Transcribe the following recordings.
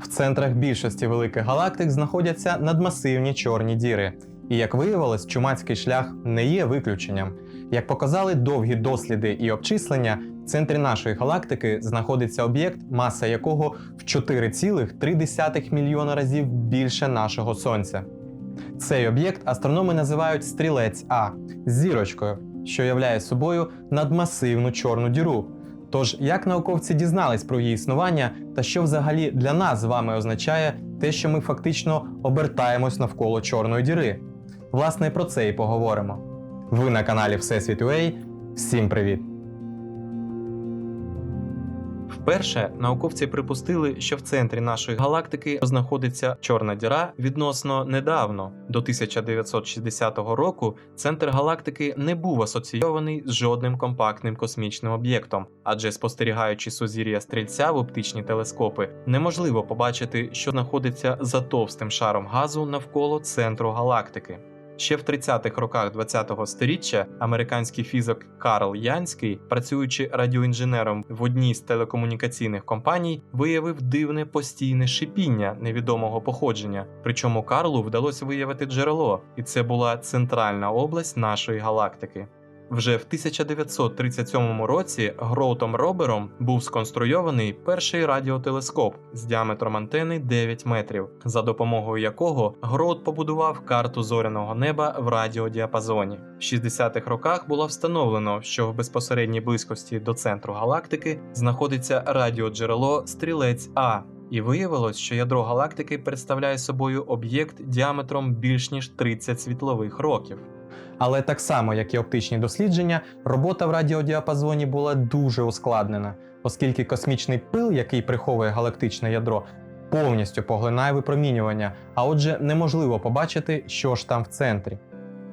В центрах більшості великих галактик знаходяться надмасивні чорні діри. І як виявилось, чумацький шлях не є виключенням. Як показали довгі досліди і обчислення, в центрі нашої галактики знаходиться об'єкт, маса якого в 4,3 мільйона разів більше нашого Сонця. Цей об'єкт астрономи називають стрілець А зірочкою, що являє собою надмасивну чорну діру. Тож, як науковці дізнались про її існування та що взагалі для нас з вами означає те, що ми фактично обертаємось навколо чорної діри? Власне, про це і поговоримо. Ви на каналі Всесвіт.UA. Всім привіт! Вперше науковці припустили, що в центрі нашої галактики знаходиться чорна діра відносно недавно. До 1960 року центр галактики не був асоційований з жодним компактним космічним об'єктом, адже спостерігаючи сузір'я стрільця в оптичні телескопи, неможливо побачити, що знаходиться за товстим шаром газу навколо центру галактики. Ще в 30-х роках ХХ століття американський фізик Карл Янський, працюючи радіоінженером в одній з телекомунікаційних компаній, виявив дивне постійне шипіння невідомого походження. Причому Карлу вдалося виявити джерело, і це була центральна область нашої галактики. Вже в 1937 році Гроутом Робером був сконструйований перший радіотелескоп з діаметром антени 9 метрів, за допомогою якого Гроут побудував карту зоряного неба в радіодіапазоні. В 60-х роках було встановлено, що в безпосередній близькості до центру галактики знаходиться радіоджерело Стрілець А. І виявилось, що ядро галактики представляє собою об'єкт діаметром більш ніж 30 світлових років. Але так само, як і оптичні дослідження, робота в радіодіапазоні була дуже ускладнена, оскільки космічний пил, який приховує галактичне ядро, повністю поглинає випромінювання, а отже, неможливо побачити, що ж там в центрі.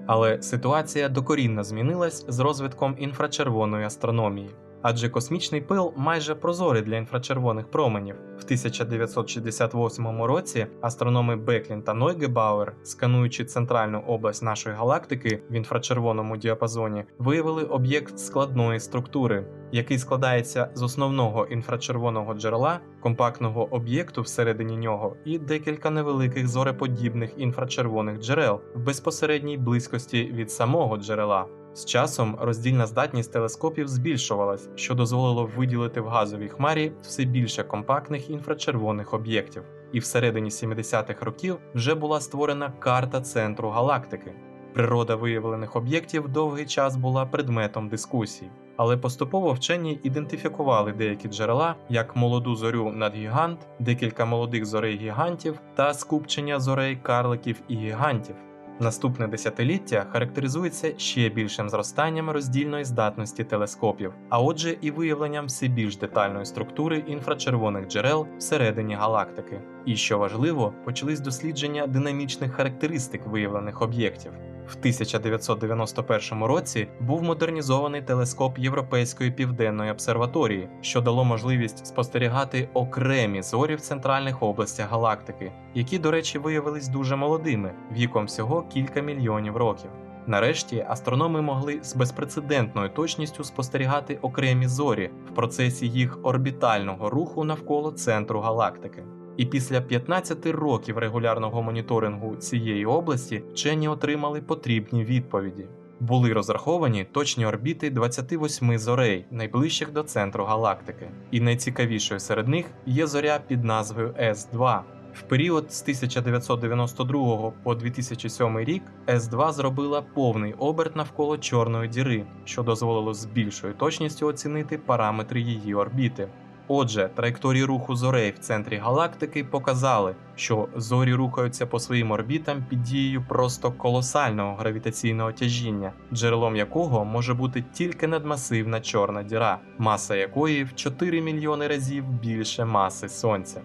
Але ситуація докорінно змінилась з розвитком інфрачервоної астрономії. Адже космічний пил майже прозорий для інфрачервоних променів. В 1968 році астрономи Беклін та Нойгебауер, скануючи центральну область нашої галактики в інфрачервоному діапазоні, виявили об'єкт складної структури, який складається з основного інфрачервоного джерела, компактного об'єкту всередині нього і декілька невеликих зореподібних інфрачервоних джерел в безпосередній близькості від самого джерела. З часом роздільна здатність телескопів збільшувалась, що дозволило виділити в газовій хмарі все більше компактних інфрачервоних об'єктів. І всередині 70-х років вже була створена карта центру галактики. Природа виявлених об'єктів довгий час була предметом дискусій, але поступово вчені ідентифікували деякі джерела, як молоду зорю надгігант, декілька молодих зорей гігантів та скупчення зорей карликів і гігантів. Наступне десятиліття характеризується ще більшим зростанням роздільної здатності телескопів, а отже, і виявленням все більш детальної структури інфрачервоних джерел всередині галактики. І що важливо, почались дослідження динамічних характеристик виявлених об'єктів. В 1991 році був модернізований телескоп Європейської південної обсерваторії, що дало можливість спостерігати окремі зорі в центральних областях галактики, які, до речі, виявились дуже молодими, віком всього кілька мільйонів років. Нарешті астрономи могли з безпрецедентною точністю спостерігати окремі зорі в процесі їх орбітального руху навколо центру галактики. І після 15 років регулярного моніторингу цієї області вчені отримали потрібні відповіді. Були розраховані точні орбіти 28 зорей, найближчих до центру галактики, і найцікавішою серед них є зоря під назвою С2. В період з 1992 по 2007 рік С2 зробила повний оберт навколо чорної діри, що дозволило з більшою точністю оцінити параметри її орбіти. Отже, траєкторії руху зорей в центрі галактики показали, що зорі рухаються по своїм орбітам під дією просто колосального гравітаційного тяжіння, джерелом якого може бути тільки надмасивна чорна діра, маса якої в 4 мільйони разів більше маси Сонця.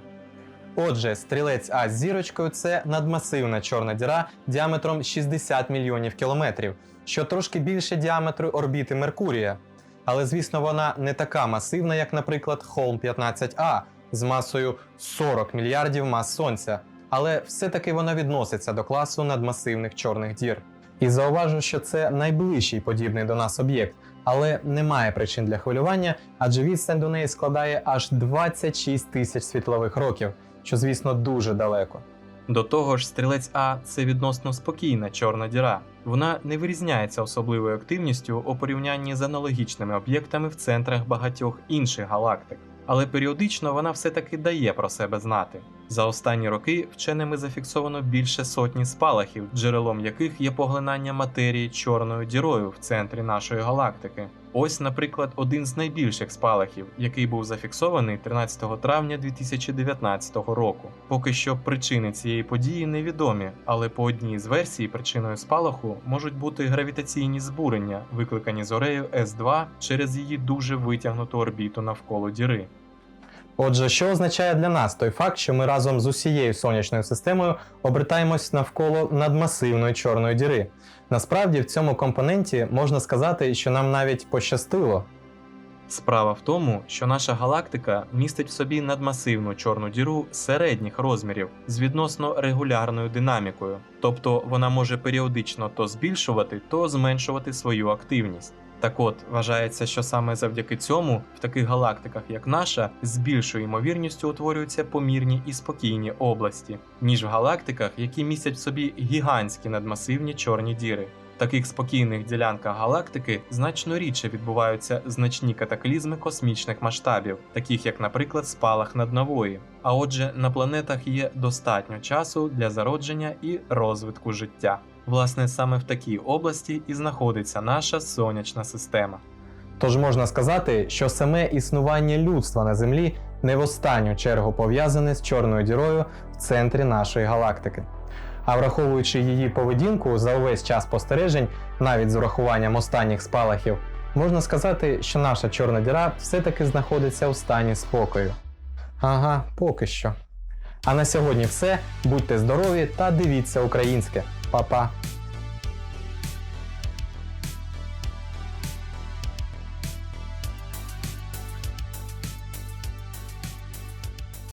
Отже, стрілець А з зірочкою це надмасивна чорна діра діаметром 60 мільйонів кілометрів, що трошки більше діаметру орбіти Меркурія. Але, звісно, вона не така масивна, як, наприклад, Холм 15А з масою 40 мільярдів мас Сонця. Але все-таки вона відноситься до класу надмасивних чорних дір. І зауважу, що це найближчий подібний до нас об'єкт, але немає причин для хвилювання, адже відстань до неї складає аж 26 тисяч світлових років. що, звісно, дуже далеко. До того ж, стрілець А це відносно спокійна чорна діра. Вона не вирізняється особливою активністю у порівнянні з аналогічними об'єктами в центрах багатьох інших галактик. Але періодично вона все-таки дає про себе знати. За останні роки вченими зафіксовано більше сотні спалахів, джерелом яких є поглинання матерії чорною дірою в центрі нашої галактики. Ось, наприклад, один з найбільших спалахів, який був зафіксований 13 травня 2019 року. Поки що причини цієї події невідомі, але по одній з версій причиною спалаху можуть бути гравітаційні збурення, викликані зорею С2 через її дуже витягнуту орбіту навколо діри. Отже, що означає для нас той факт, що ми разом з усією сонячною системою обертаємось навколо надмасивної чорної діри? Насправді в цьому компоненті можна сказати, що нам навіть пощастило. Справа в тому, що наша галактика містить в собі надмасивну чорну діру середніх розмірів з відносно регулярною динамікою, тобто вона може періодично то збільшувати, то зменшувати свою активність. Так от вважається, що саме завдяки цьому в таких галактиках, як наша, з більшою ймовірністю утворюються помірні і спокійні області, ніж в галактиках, які містять в собі гігантські надмасивні чорні діри. Таких спокійних ділянках галактики значно рідше відбуваються значні катаклізми космічних масштабів, таких як, наприклад, спалах над наднової. А отже, на планетах є достатньо часу для зародження і розвитку життя. Власне, саме в такій області і знаходиться наша сонячна система. Тож можна сказати, що саме існування людства на Землі не в останню чергу пов'язане з чорною дірою в центрі нашої галактики. А враховуючи її поведінку за увесь час спостережень, навіть з урахуванням останніх спалахів, можна сказати, що наша чорна діра все-таки знаходиться у стані спокою. Ага, поки що. А на сьогодні все. Будьте здорові та дивіться українське. Па-па!